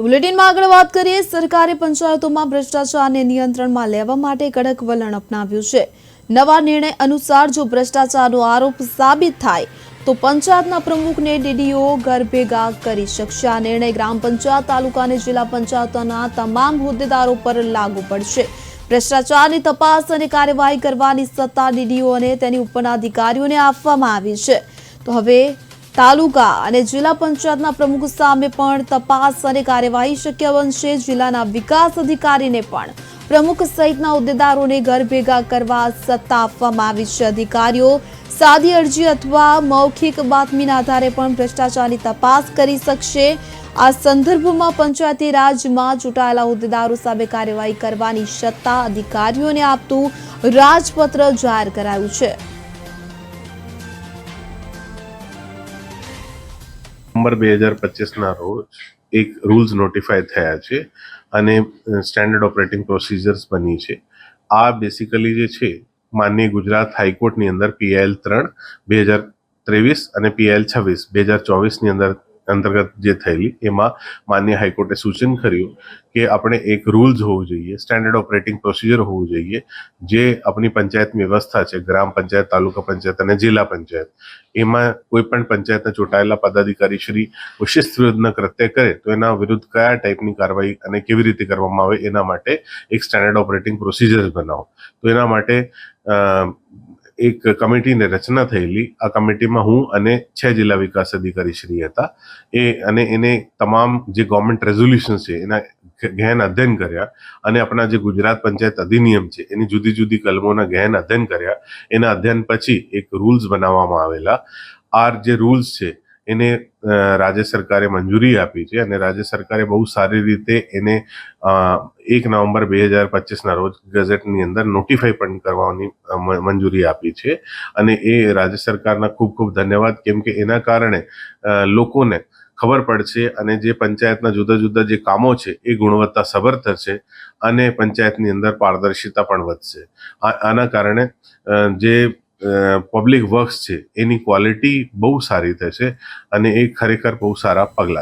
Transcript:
બુલેટિનમાં આગળ વાત કરીએ, સરકારે પંચાયતોમાં ભ્રષ્ટાચારને નિયંત્રણમાં લેવા માટે કડક વલણ અપનાવ્યું છે. નવા નિર્ણય અનુસાર જો ભ્રષ્ટાચારનો આરોપ સાબિત થાય, તો પંચાયતના પ્રમુખને ડીડીઓ ઘર કરી શકશે. આ નિર્ણય ગ્રામ પંચાયત, તાલુકા અને જિલ્લા પંચાયતોના તમામ હોદ્દેદારો પર લાગુ પડશે. ભ્રષ્ટાચારની તપાસ અને કાર્યવાહી કરવાની સત્તા ડીડીઓ અને તેની ઉપરના અધિકારીઓને આપવામાં આવી છે. તો હવે તાલુકા અને જિલ્લા પંચાયતના પ્રમુખ સામે પણ તપાસ અને કાર્યવાહી શક્ય બનશે જિલ્લાના વિકાસ અધિકારીને પણ પ્રમુખ સહિતના હોદ્દેદારોને ઘર ભેગા કરવા સત્તા આપવામાં આવી છે. અધિકારીઓ સાદી અરજી અથવા મૌખિક બાતમીના આધારે પણ ભ્રષ્ટાચારની તપાસ કરી શકશે. આ સંદર્ભમાં પંચાયતી રાજમાં ચૂંટાયેલા હોદ્દેદારો સામે કાર્યવાહી કરવાની સત્તા અધિકારીઓને આપતું રાજપત્ર જાહેર કરાયું છે. નવેમ્બર બે હજાર પચીસના રોજ એક રૂલ્સ નોટિફાય થયા છે અને સ્ટેન્ડર્ડ ઓપરેટિંગ પ્રોસિજર્સ બની છે. આ બેસિકલી જે છે માન્ય ગુજરાત હાઈકોર્ટની અંદર પીએલ ત્રણ, બે હજાર ત્રેવીસ અને પીએલ છવ્વીસ, બે હજાર ચોવીસની અંદર અંતર્ગત જે થયેલી, એમાં માન્ય હાઈકોર્ટે સૂચન કર્યું કે આપણે એક રૂલ્સ હોવું જોઈએ સ્ટેન્ડર્ડ ઓપરેટિંગ પ્રોસિજર હોવું જોઈએ, જે આપણી પંચાયત વ્યવસ્થા છે, ગ્રામ પંચાયત, તાલુકા પંચાયત અને જિલ્લા પંચાયત. એમાં કોઈ પણ પંચાયતના ચૂંટાયેલા પદાધિકારી શ્રી વિશિષ્ટ વિરુદ્ધના કૃત્ય કરે, તો એના વિરુદ્ધ કયા ટાઈપની કાર્યવાહી અને કેવી રીતે કરવામાં આવે, એના માટે એક સ્ટેન્ડર્ડ ઓપરેટિંગ પ્રોસિજર બનાવો. તો એના માટે એક કમિટીની રચના થયેલી. આ કમિટીમાં હું અને છ જિલ્લા વિકાસ અધિકારી શ્રી હતા. એ અને એને તમામ જે ગવર્મેન્ટ રેઝોલ્યુશન છે, એના ગહેન અધ્યયન કર્યા અને આપણા જે ગુજરાત પંચાયત અધિનિયમ છે, એની જુદી જુદી કલમોના ગહેન અધ્યયન કર્યા. એના અધ્યયન પછી એક રૂલ્સ બનાવવામાં આવેલા. આ જે રૂલ્સ છે એને રાજ્ય સરકારે મંજૂરી આપી છે અને રાજ્ય સરકારે બહુ સારી રીતે એને એક નવેમ્બર બે હજાર પચીસના રોજ ગેઝેટની અંદર નોટિફાઈ પણ કરવાની મંજૂરી આપી છે. અને એ રાજ્ય સરકારના ખૂબ ખૂબ ધન્યવાદ કેમ કે એના કારણે લોકોને ખબર પડશે અને જે પંચાયતના જુદા જુદા જે કામો છે એ ગુણવત્તા સભર થશે અને પંચાયતની અંદર પારદર્શિતા પણ વધશે. આના કારણે જે પબ્લિક વર્ક્સ છે. એની ક્વોલિટી બહુ સારી થશે અને એ ખરેખર બહુ સારા પગલાં